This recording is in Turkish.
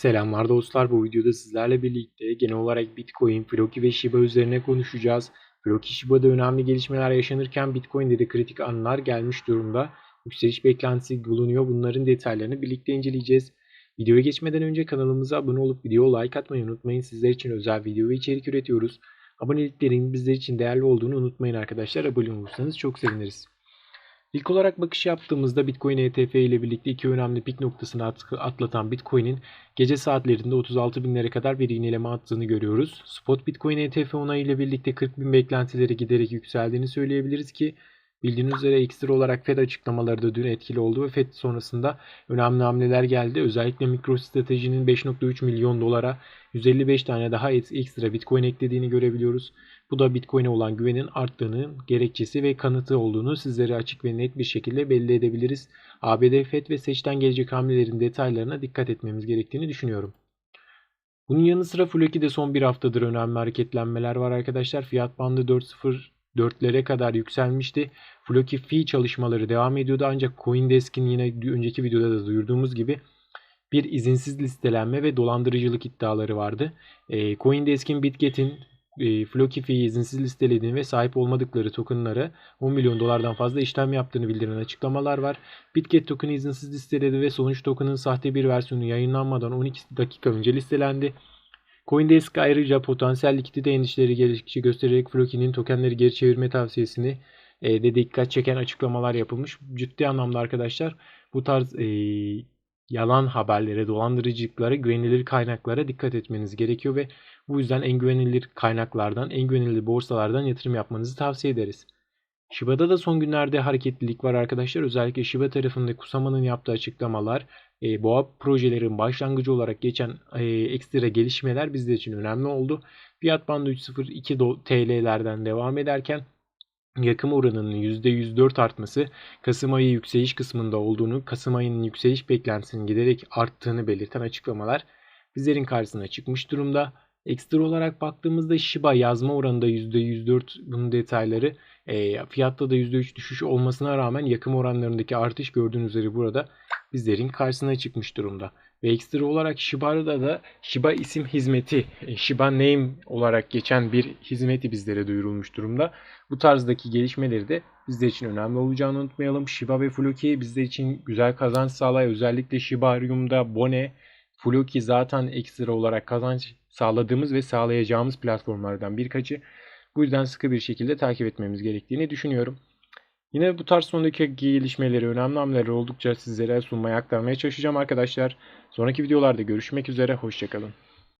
Selamlar dostlar. Bu videoda sizlerle birlikte genel olarak Bitcoin, Floki ve Shiba üzerine konuşacağız. Floki Shiba'da önemli gelişmeler yaşanırken Bitcoin'de de kritik anlar gelmiş durumda. Yükseliş beklentisi bulunuyor. Bunların detaylarını birlikte inceleyeceğiz. Videoya geçmeden önce kanalımıza abone olup video like atmayı unutmayın. Sizler için özel video ve içerik üretiyoruz. Aboneliklerin bizler için değerli olduğunu unutmayın arkadaşlar. Abone olursanız çok seviniriz. İlk olarak bakış yaptığımızda Bitcoin ETF ile birlikte iki önemli pik noktasını at- atlatan Bitcoin'in gece saatlerinde 36 binlere kadar bir iğneleme attığını görüyoruz. Spot Bitcoin ETF onayı ile birlikte 40 bin beklentileri giderek yükseldiğini söyleyebiliriz ki bildiğiniz üzere ekstra olarak Fed açıklamaları da dün etkili oldu ve Fed sonrasında önemli hamleler geldi. Özellikle MicroStrategy'nin 5.3 milyon dolara 155 tane daha ekstra Bitcoin eklediğini görebiliyoruz. Bu da Bitcoin'e olan güvenin arttığını gerekçesi ve kanıtı olduğunu sizlere açık ve net bir şekilde belli edebiliriz. ABD FED ve seçten gelecek hamlelerin detaylarına dikkat etmemiz gerektiğini düşünüyorum. Bunun yanı sıra Floki'de son bir haftadır önemli hareketlenmeler var arkadaşlar. Fiyat bandı 4.04'lere kadar yükselmişti. Floki fee çalışmaları devam ediyordu ancak CoinDesk'in yine önceki videoda da duyurduğumuz gibi bir izinsiz listelenme ve dolandırıcılık iddiaları vardı. E, CoinDesk'in Bitget'in e, Floki fee'yi izinsiz listelediğini ve sahip olmadıkları tokenlara 10 milyon dolardan fazla işlem yaptığını bildiren açıklamalar var. Bitget token'ı izinsiz listeledi ve sonuç token'ın sahte bir versiyonu yayınlanmadan 12 dakika önce listelendi. CoinDesk ayrıca potansiyel likidite endişeleri gerekçe göstererek Floki'nin tokenleri geri çevirme tavsiyesini e, de dikkat çeken açıklamalar yapılmış. Ciddi anlamda arkadaşlar bu tarz e, yalan haberlere, dolandırıcılıklara, güvenilir kaynaklara dikkat etmeniz gerekiyor ve bu yüzden en güvenilir kaynaklardan, en güvenilir borsalardan yatırım yapmanızı tavsiye ederiz. Shiba'da da son günlerde hareketlilik var arkadaşlar. Özellikle Shiba tarafında Kusama'nın yaptığı açıklamalar, e, boğa projelerin başlangıcı olarak geçen e, ekstra gelişmeler bizler için önemli oldu. Fiyat bandı 3.02 TL'lerden devam ederken yakım oranının %104 artması Kasım ayı yükseliş kısmında olduğunu, Kasım ayının yükseliş beklentisinin giderek arttığını belirten açıklamalar bizlerin karşısına çıkmış durumda. Ekstra olarak baktığımızda Shiba yazma oranında %104 bunun detayları e, fiyatta da %3 düşüş olmasına rağmen yakım oranlarındaki artış gördüğünüz üzere burada bizlerin karşısına çıkmış durumda. Ve ekstra olarak Shiba'da da Shiba isim hizmeti, e, Shiba Name olarak geçen bir hizmeti bizlere duyurulmuş durumda. Bu tarzdaki gelişmeleri de bizler için önemli olacağını unutmayalım. Shiba ve Floki bizler için güzel kazanç sağlıyor. Özellikle Shibarium'da Bone, Floki zaten ekstra olarak kazanç sağladığımız ve sağlayacağımız platformlardan birkaçı. Bu yüzden sıkı bir şekilde takip etmemiz gerektiğini düşünüyorum. Yine bu tarz sondaki gelişmeleri, önemli hamleleri oldukça sizlere sunmaya, aktarmaya çalışacağım arkadaşlar. Sonraki videolarda görüşmek üzere, hoşçakalın.